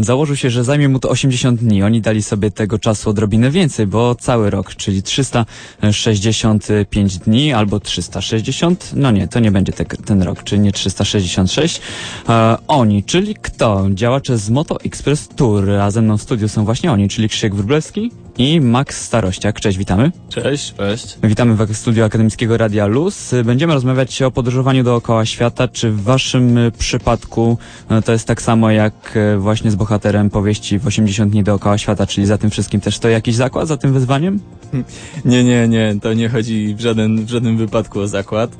Założył się, że zajmie mu to 80 dni. Oni dali sobie tego czasu odrobinę więcej, bo cały rok, czyli 365 dni albo 360. No nie, to nie będzie te, ten rok, czyli nie 366. E, oni, czyli kto? Działacze z Moto Express Tour, a ze mną w studiu są właśnie oni, czyli Krzysiek Wróblewski i Max Starościak. Cześć, witamy. Cześć. Cześć. Witamy w studiu Akademickiego Radia Luz. Będziemy rozmawiać o podróżowaniu dookoła świata. Czy w waszym y, przypadku y, to jest tak samo jak y, właśnie z bohaterem powieści w 80 dni dookoła świata, czyli za tym wszystkim też to jakiś zakład, za tym wyzwaniem? Nie, nie, nie, to nie chodzi w, żaden, w żadnym wypadku o zakład.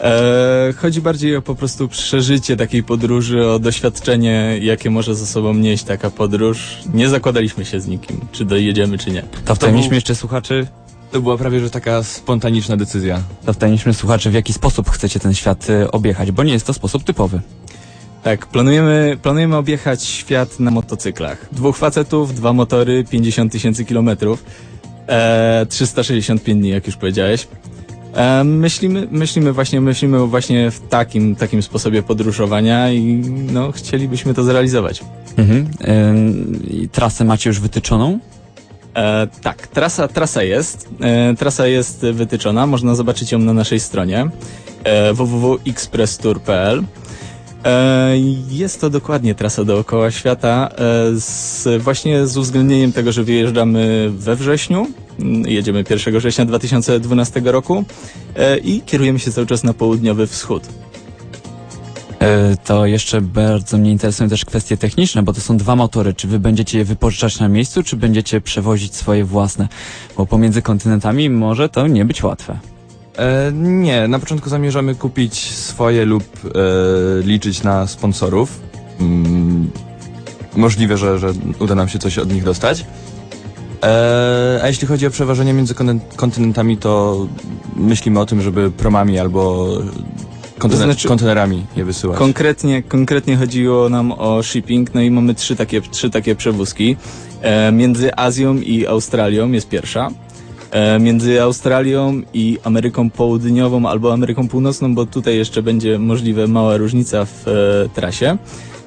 E, chodzi bardziej o po prostu przeżycie takiej podróży, o doświadczenie, jakie może ze sobą nieść taka podróż. Nie zakładaliśmy się z nikim, czy dojedziemy, czy nie. To wtajemniśmy jeszcze słuchaczy, To była prawie, że taka spontaniczna decyzja. to wtajemniśmy słuchaczy, w jaki sposób chcecie ten świat y, objechać, bo nie jest to sposób typowy. Tak, planujemy, planujemy objechać świat na motocyklach. Dwóch facetów, dwa motory, 50 tysięcy kilometrów, e, 365 dni, jak już powiedziałeś. E, myślimy, myślimy właśnie, myślimy właśnie w takim, takim sposobie podróżowania i no, chcielibyśmy to zrealizować. Mhm. I trasę macie już wytyczoną? E, tak, trasa, trasa jest. E, trasa jest wytyczona, można zobaczyć ją na naszej stronie e, www.expresstour.pl. E, jest to dokładnie trasa dookoła świata, e, z, właśnie z uwzględnieniem tego, że wyjeżdżamy we wrześniu, mm, jedziemy 1 września 2012 roku e, i kierujemy się cały czas na południowy wschód. To jeszcze bardzo mnie interesują też kwestie techniczne, bo to są dwa motory. Czy wy będziecie je wypożyczać na miejscu, czy będziecie przewozić swoje własne? Bo pomiędzy kontynentami może to nie być łatwe. E, nie, na początku zamierzamy kupić swoje lub e, liczyć na sponsorów. Mm, możliwe, że, że uda nam się coś od nich dostać. E, a jeśli chodzi o przewożenie między kontynentami, to myślimy o tym, żeby promami albo kontener- znaczy- kontenerami je wysyłać. Konkretnie, konkretnie chodziło nam o shipping, no i mamy trzy takie, trzy takie przewózki. E, między Azją i Australią jest pierwsza. E, między Australią i Ameryką Południową albo Ameryką Północną, bo tutaj jeszcze będzie możliwe mała różnica w e, trasie.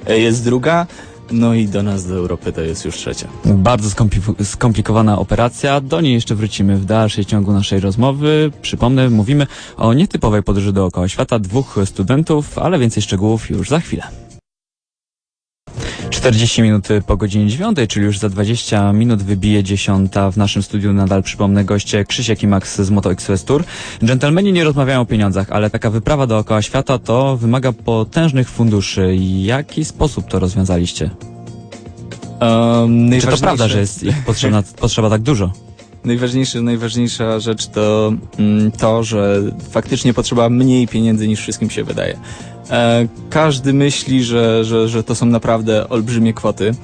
E, jest druga. No i do nas, do Europy to jest już trzecia. Bardzo skompli- skomplikowana operacja. Do niej jeszcze wrócimy w dalszej ciągu naszej rozmowy. Przypomnę, mówimy o nietypowej podróży dookoła świata dwóch studentów, ale więcej szczegółów już za chwilę. 40 minut po godzinie 9, czyli już za 20 minut wybije 10. W naszym studiu nadal przypomnę goście Krzysiek i Max z Moto Express Tour. Dżentelmeni nie rozmawiają o pieniądzach, ale taka wyprawa dookoła świata to wymaga potężnych funduszy. Jaki sposób to rozwiązaliście? Um, Czy to prawda, że jest ich potrzebna, potrzeba tak dużo? Najważniejsze, najważniejsza rzecz to mm, to, że faktycznie potrzeba mniej pieniędzy niż wszystkim się wydaje. E, każdy myśli, że, że, że to są naprawdę olbrzymie kwoty.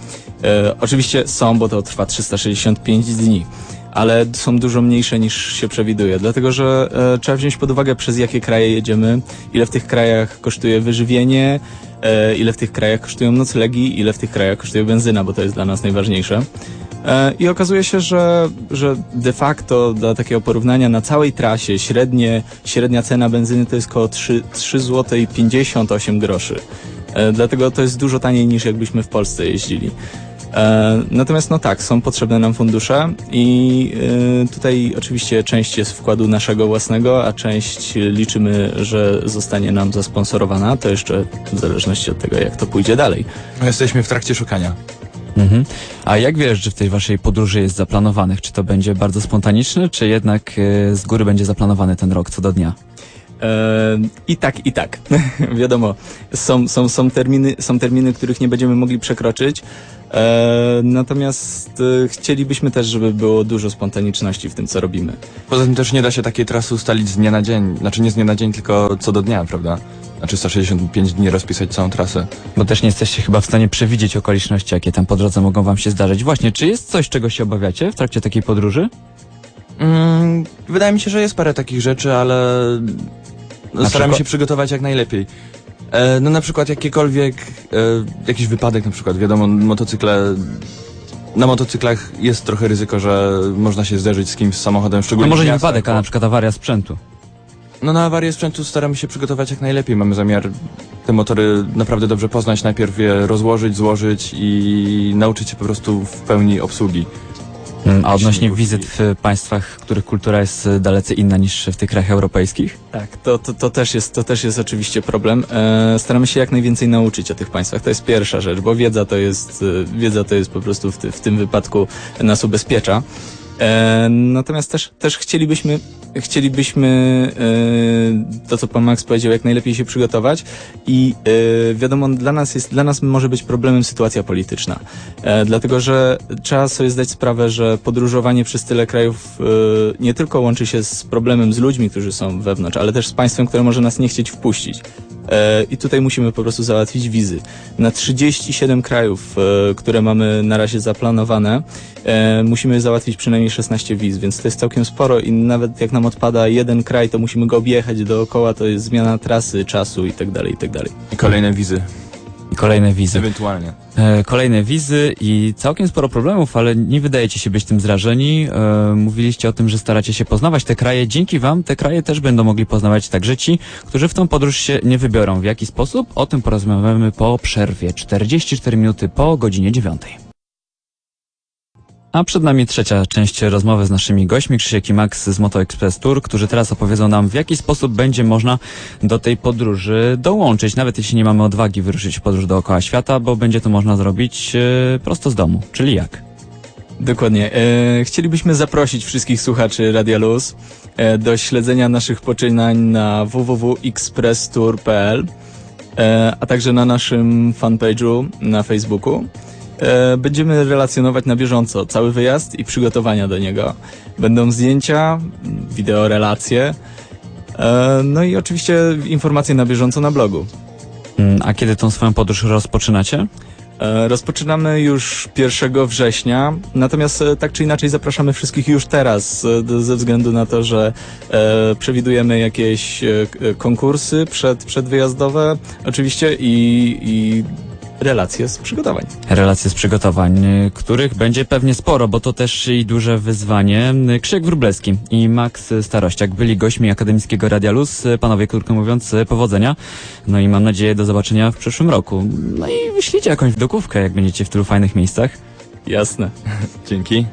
E, oczywiście są, bo to trwa 365 dni, ale są dużo mniejsze niż się przewiduje, dlatego że e, trzeba wziąć pod uwagę przez jakie kraje jedziemy, ile w tych krajach kosztuje wyżywienie, ile w tych krajach kosztują noclegi, ile w tych krajach kosztuje benzyna, bo to jest dla nas najważniejsze. E, I okazuje się, że, że de facto dla takiego porównania na całej trasie średnie, średnia cena benzyny to jest około 3, 3 zł i 58 groszy. E, Dlatego to jest dużo taniej niż jakbyśmy w Polsce jeździli. E, Natomiast no tak, są potrzebne nam fundusze i tutaj oczywiście część jest wkładu naszego własnego, a część liczymy, że zostanie nam zasponsorowana. To jeszcze w zależności od tego, jak to pójdzie dalej. Jesteśmy w trakcie szukania. Mhm. A jak wiesz, że w tej waszej podróży jest zaplanowanych? Czy to będzie bardzo spontaniczne, czy jednak e, z góry będzie zaplanowany ten rok co do dnia? E, I tak, i tak. Wiadomo, są, są, są, terminy, są terminy, których nie będziemy mogli przekroczyć. E, natomiast e, chcielibyśmy też, żeby było dużo spontaniczności w tym, co robimy. Poza tym też nie da się takiej trasy ustalić z dnia na dzień. Znaczy nie z dnia na dzień, tylko co do dnia, prawda? Na 365 dni rozpisać całą trasę. Bo też nie jesteście chyba w stanie przewidzieć okoliczności, jakie tam po drodze mogą wam się zdarzyć. Właśnie, czy jest coś, czego się obawiacie w trakcie takiej podróży? Mm, wydaje mi się, że jest parę takich rzeczy, ale staramy przykład? się przygotować jak najlepiej. E, no na przykład jakiekolwiek, e, jakiś wypadek na przykład, wiadomo, motocykle, na motocyklach jest trochę ryzyko, że można się zderzyć z kimś z samochodem, No szczególnie może w nie miastach, wypadek, a na przykład awaria sprzętu. No na awarię sprzętu staramy się przygotować jak najlepiej, mamy zamiar te motory naprawdę dobrze poznać, najpierw je rozłożyć, złożyć i nauczyć się po prostu w pełni obsługi. Mm, A odnośnie wizyt w państwach, których kultura jest e, dalece inna niż w tych krajach europejskich? Tak, to, to, to, też jest, to też jest oczywiście problem. E, staramy się jak najwięcej nauczyć o tych państwach. To jest pierwsza rzecz, bo wiedza to jest, e, wiedza to jest po prostu w, ty, w tym wypadku nas ubezpiecza. E, natomiast też, też chcielibyśmy, chcielibyśmy e, to, co pan Max powiedział, jak najlepiej się przygotować i e, wiadomo, dla nas jest, dla nas może być problemem sytuacja polityczna. E, dlatego, że trzeba sobie zdać sprawę, że podróżowanie przez tyle krajów e, nie tylko łączy się z problemem z ludźmi, którzy są wewnątrz, ale też z państwem, które może nas nie chcieć wpuścić. E, I tutaj musimy po prostu załatwić wizy. Na 37 krajów, e, które mamy na razie zaplanowane, e, musimy załatwić przynajmniej 16 wiz, więc to jest całkiem sporo i nawet jak nam odpada jeden kraj, to musimy go objechać dookoła, to jest zmiana trasy, czasu i tak dalej, i tak. I kolejne wizy, kolejne wizy. ewentualnie. E, Kolejne wizy i całkiem sporo problemów, ale nie wydajecie się być tym zrażeni. E, Mówiliście o tym, że staracie się poznawać te kraje. Dzięki Wam te kraje też będą mogli poznawać także ci, którzy w tą podróż się nie wybiorą. W jaki sposób? O tym porozmawiamy po przerwie. 44 minuty po godzinie 9. A przed nami trzecia część rozmowy z naszymi gośćmi, Krzysiek i Max z Moto Express Tour, którzy teraz opowiedzą nam, w jaki sposób będzie można do tej podróży dołączyć, nawet jeśli nie mamy odwagi wyruszyć w podróż dookoła świata, bo będzie to można zrobić e, prosto z domu. Czyli jak? Dokładnie. E, chcielibyśmy zaprosić wszystkich słuchaczy Radia Luz e, do śledzenia naszych poczynań na www.expresstour.pl e, a także na naszym fanpage'u na Facebooku. E, będziemy relacjonować na bieżąco cały wyjazd i przygotowania do niego. Będą zdjęcia, wideo relacje, e, no i oczywiście informacje na bieżąco na blogu. Mm, A kiedy tą swoją podróż rozpoczynacie? E, Rozpoczynamy już 1 września, natomiast e, tak czy inaczej zapraszamy wszystkich już teraz, e, ze względu na to, że przewidujemy jakieś konkursy przed, przedwyjazdowe oczywiście i, i relacje z przygotowań. Relacje z przygotowań, których będzie pewnie sporo, bo to też i duże wyzwanie. Krzysiek Wróblewski i Max Starościak byli gośćmi Akademickiego Radia Luz. Panowie, krótko mówiąc, powodzenia. No i mam nadzieję do zobaczenia w przyszłym roku. No i wyślijcie jakąś dokówkę, jak będziecie w tylu fajnych miejscach. Jasne. Dzięki.